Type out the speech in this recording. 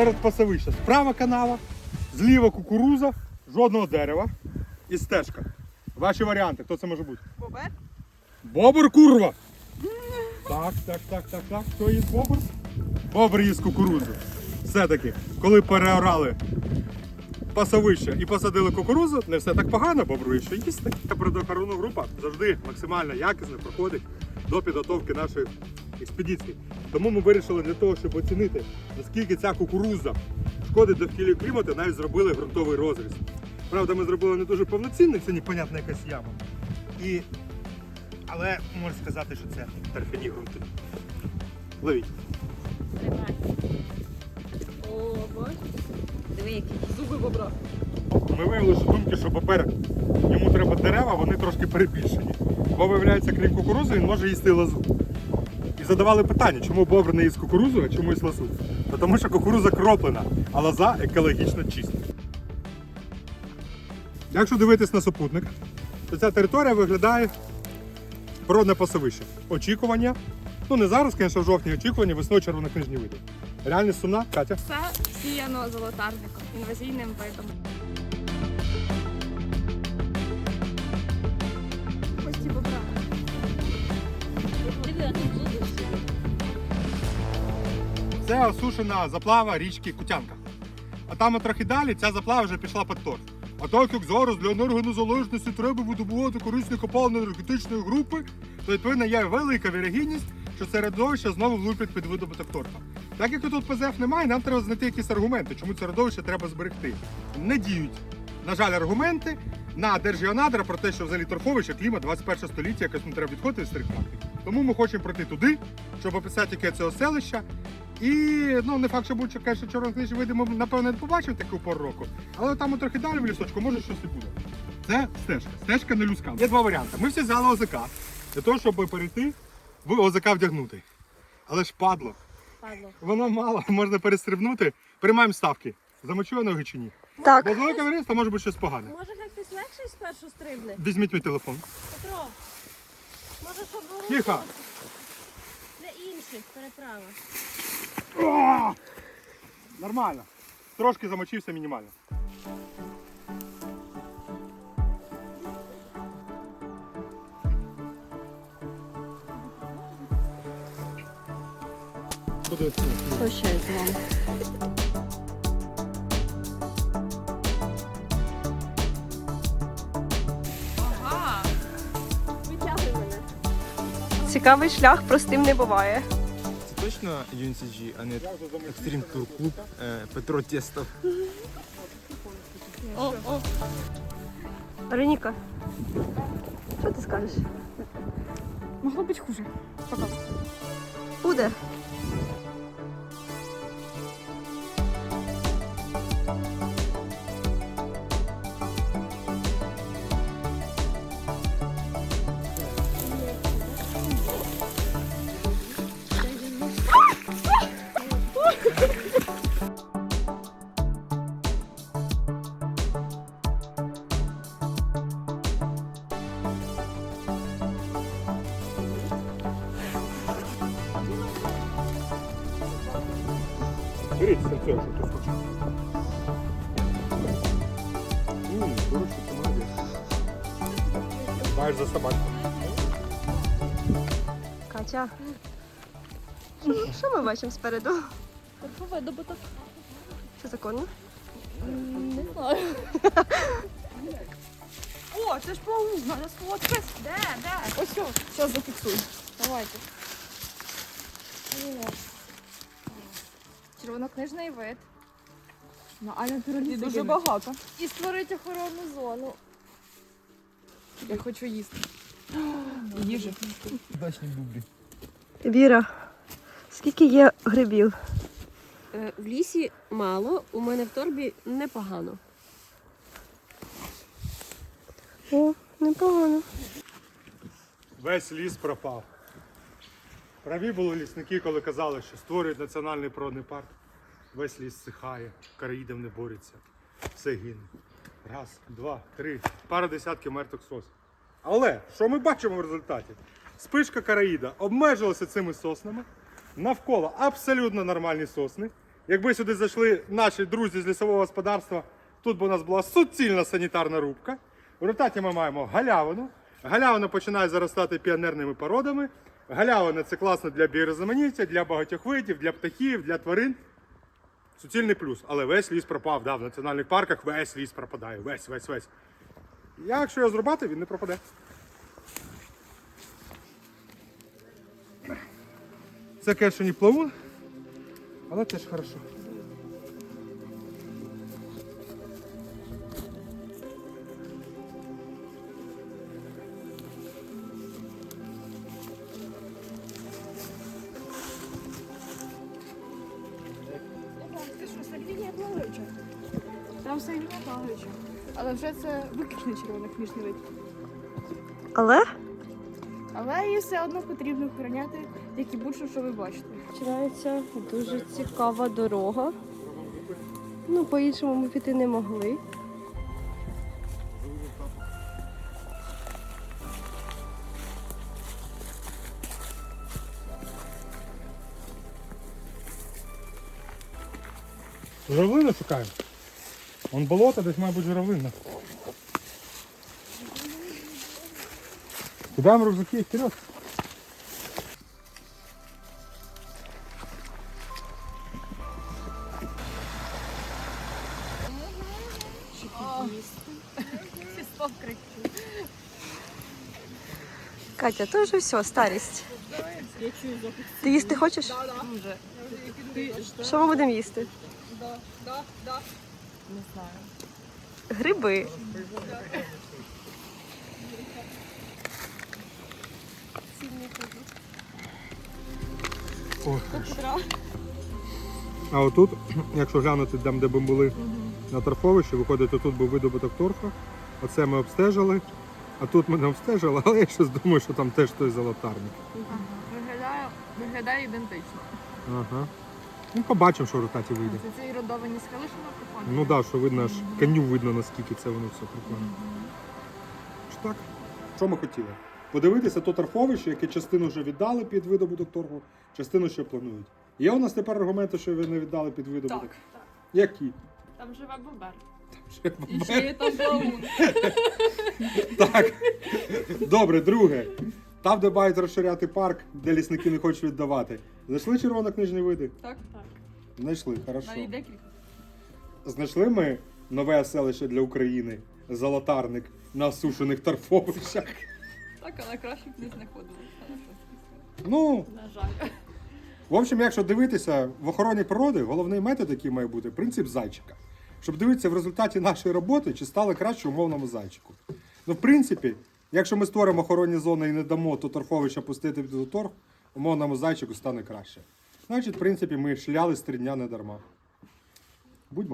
серед пасовища. Справа канава, зліва кукуруза, жодного дерева і стежка. Ваші варіанти, хто це може бути? Бобер? Бобр курва! Так, так, так, так, так. Хто їсть бобр? Бобр їсть кукурудзу. Все-таки, коли переорали пасовище і посадили кукурудзу, не все так погано, бобру що їсти. Природоохоронна група завжди максимально якісно проходить до підготовки нашої експедиції. Тому ми вирішили для того, щоб оцінити, наскільки ця кукурудза шкодить довкіллю клімату, навіть зробили ґрунтовий розріз. Правда, ми зробили не дуже повноцінний, це непонятна якась яма. І але можна сказати, що це торфяні ґрунти. Ловіть. О. Диви, які зуби бобра. Ми виявили, що думки, що бобер йому треба дерева, вони трошки перебільшені. Бо виявляється, крім кукурузи, він може їсти лозу. Задавали питання, чому бобр не їсть кукурузу, а чому лозу? Та Тому що кукуруза кроплена, а лоза екологічно чиста. Якщо дивитись на супутник, то ця територія виглядає природне пасовище. Очікування. Ну не зараз, звісно, в жовтні очікування, весною червонокнижні види. Реальність сумна, Катя. Все сіяно золотарником, інвазійним видом. Це осушена заплава річки Кутянка. А там трохи далі ця заплава вже пішла під торф. А так як зараз для енергонезалежності треба видобувати корисні копалини енергетичної групи, то відповідно є велика вірогідність, що середовище знову влупить під видобуток торфа. Так як тут ПЗФ немає, нам треба знайти якісь аргументи, чому середовище треба зберегти. Не діють, на жаль, аргументи на Держгеонадра про те, що взагалі торфовище, клімат 21 століття, якось не треба відходити від старих практик. Тому ми хочемо пройти туди, щоб описати, яке це оселище, і ну не факт, що будь каже, що чорнокнижі види напевно не побачимо таку пору року, але там трохи далі в лісочку може щось і буде. Це стежка. Стежка не людська. Є два варіанти. Ми всі взяли ОЗК для того, щоб перейти в ОЗК вдягнути. Але ж падло. Падло. Воно мало, можна перестрибнути. Приймаємо ставки. Замочує ноги чи ні? Так. Бо з великого може бути щось погане. Може, хай хтось легший спершу стрибне? Візьміть мій телефон. Петро, може, щоб було Тихо. Переправа. О! Нормально. Трошки замочився мінімально. Прощаюсь з вами. Цікавий шлях простим не буває. Це точно UNCG, а не Extreme Tour Club е, Петро Тєстов. О, о. Вероніка, що ти скажеш? Могло бути хуже. Пока. Буде. Беріть це, якщо хтось хоче. М, Хороший, ти молодець. Маєш за собаку. Катя. Що, ми бачимо спереду? Торфове добуток. Це законно? Не знаю. О, це ж паук, надо сфоткати. Де, де? Ось що, зараз зафіксуй. Давайте. Червонокнижний вид. Ну, а натуралісти дуже багато. І створити охоронну зону. Я хочу їсти. Їжі. Удачні бублі. Віра, скільки є грибів? Е, В лісі мало, у мене в торбі непогано. О, непогано. Весь ліс пропав. Праві були лісники, коли казали, що створюють національний природний парк. Весь ліс сихає, караїдів не борються. Все гине. Раз, два, три, пара десятків мертвих сос. Але що ми бачимо в результаті? Спишка караїда обмежилася цими соснами. Навколо абсолютно нормальні сосни, якби сюди зайшли наші друзі з лісового господарства, тут би у нас була суцільна санітарна рубка. В результаті ми маємо галявину. Галявина починає заростати піонерними породами. Галявина це класно для біорізноманіття, для багатьох видів, для птахів, для тварин. Суцільний плюс. Але весь ліс пропав. Да, в національних парках весь ліс пропадає. Весь, весь, весь. Якщо його зрубати, він не пропаде. Це, кешені плавун, але теж хорошо. Там все сальвінія плаваюча. Але вже це виключно червонокнижний вид. Але Але її все одно потрібно охороняти, як і будь-що, що ви бачите. починається дуже цікава дорога. Ну, по-іншому ми піти не могли. Журавлину шукаємо. Вон болото, десь має бути журавлина. Кидаємо рюкзаки вперед. Катя, то вже все, старість. Ти їсти хочеш? Що ми будемо їсти? Не знаю. Гриби. А отут, якщо глянути там, де ми були на торфовищі, виходить, тут був видобуток торфа. Оце ми обстежили. А тут ми не обстежили, але я щось думаю, що там теж той золотарник. Виглядає, виглядає ідентично. Ага. Ну, побачимо, що в результаті вийде. Це ці родовані скали, що ми проходимо? Ну так, да, що видно, аж коню видно, наскільки це воно все прикольно. Ж так. Що ми хотіли? Подивитися то торфовище, яке частину вже віддали під видобуток торфу, частину ще планують. Є у нас тепер аргументи, що ви не віддали під видобуток? Так. так. Які? Там живе бобер. Ще І ще є там. Так. Добре, друге. Там, де мають розширяти парк, де лісники не хочуть віддавати. Знайшли червонокнижні види? Так, так. Знайшли, хорошо. Навіть декілька. Знайшли ми нове селище для України Золотарник на осушених торфовищах. Так, але краще б не знаходилося. Ну, На жаль. в общем, якщо дивитися в охороні природи, головний метод, який має бути, принцип зайчика. Щоб дивитися в результаті нашої роботи, чи стало краще умовному зайчику. Ну, в принципі, якщо ми створимо охоронні зони і не дамо то торховища пустити до торг, умовному зайчику стане краще. Значить, в принципі, ми шлялись три дня не дарма. Будьмо.